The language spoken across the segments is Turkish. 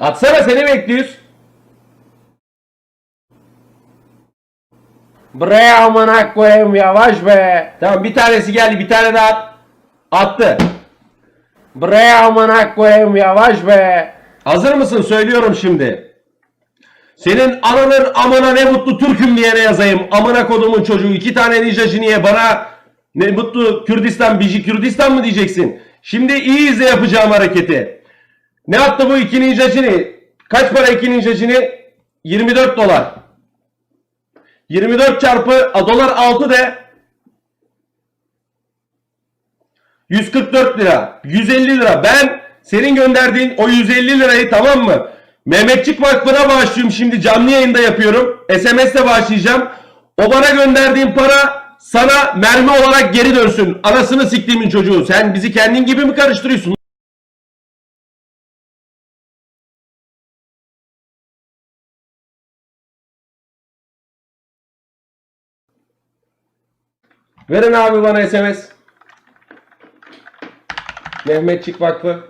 Atsana seni bekliyoruz. Bre amına koyayım yavaş be. Tamam bir tanesi geldi bir tane daha at. Attı. Bre amına koyayım yavaş be. Hazır mısın? Söylüyorum şimdi. Senin ananın amına ne mutlu Türk'üm diyene yazayım. Amına kodumun çocuğu iki tane ninja jiniye bana ne mutlu Kürdistan biji Kürdistan mı diyeceksin? Şimdi iyi izle yapacağım hareketi. Ne yaptı bu iki ninja jini? Kaç para iki ninja jini? 24 dolar. 24 çarpı a, dolar 6 de 144 lira. 150 lira. Ben senin gönderdiğin o 150 lirayı tamam mı? Mehmetçik Vakfı'na bağışlıyorum şimdi canlı yayında yapıyorum. SMS'le bağışlayacağım. O bana gönderdiğin para sana mermi olarak geri dönsün. Anasını siktiğimin çocuğu. Sen bizi kendin gibi mi karıştırıyorsun? Verin abi bana SMS. Mehmetçik Vakfı.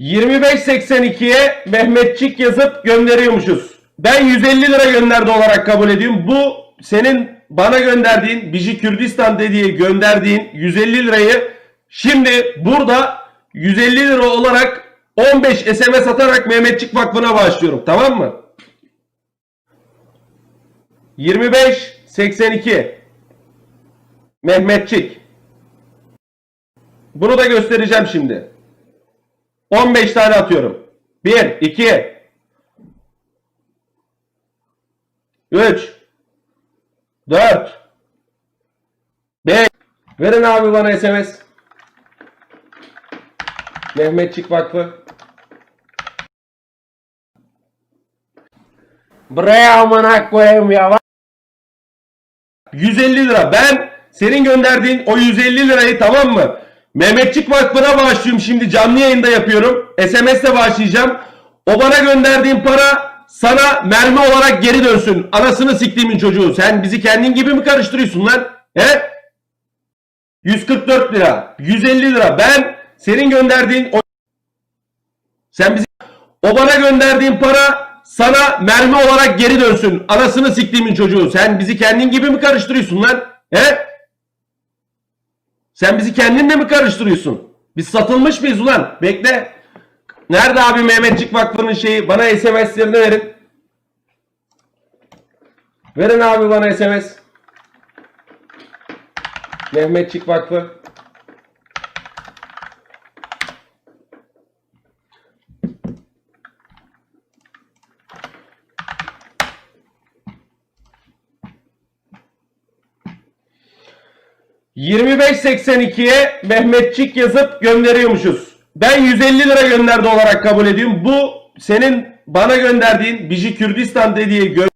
...25.82'ye Mehmetçik yazıp gönderiyormuşuz. Ben 150 lira gönderdi olarak kabul ediyorum. Bu senin bana gönderdiğin Biji Kürdistan dediği gönderdiğin 150 lirayı şimdi burada 150 lira olarak 15 SMS atarak Mehmetçik Vakfı'na başlıyorum. Tamam mı? 25 82 Mehmetçik. Bunu da göstereceğim şimdi. 15 tane atıyorum. 1 2 3 4 5 Verin abi bana SMS. Mehmetçik Vakfı. Bre amına koyayım ya. 150 lira. Ben senin gönderdiğin o 150 lirayı tamam mı? Mehmetçik Vakfı'na bağışlıyorum şimdi canlı yayında yapıyorum. SMS'le bağışlayacağım. O bana gönderdiğin para sana mermi olarak geri dönsün. Anasını siktiğimin çocuğu. Sen bizi kendin gibi mi karıştırıyorsun lan? He? 144 lira. 150 lira. Ben senin gönderdiğin o sen bizi o bana gönderdiğin para sana mermi olarak geri dönsün. Anasını siktiğimin çocuğu. Sen bizi kendin gibi mi karıştırıyorsun lan? He? Sen bizi kendinle mi karıştırıyorsun? Biz satılmış mıyız ulan? Bekle. Nerede abi Mehmetçik Vakfı'nın şeyi? Bana SMS'lerini verin. Verin abi bana SMS. Mehmetçik Vakfı. ...25.82'ye Mehmetçik yazıp gönderiyormuşuz. Ben 150 lira gönderdi olarak kabul ediyorum. Bu senin bana gönderdiğin Biji Kürdistan dediği gö-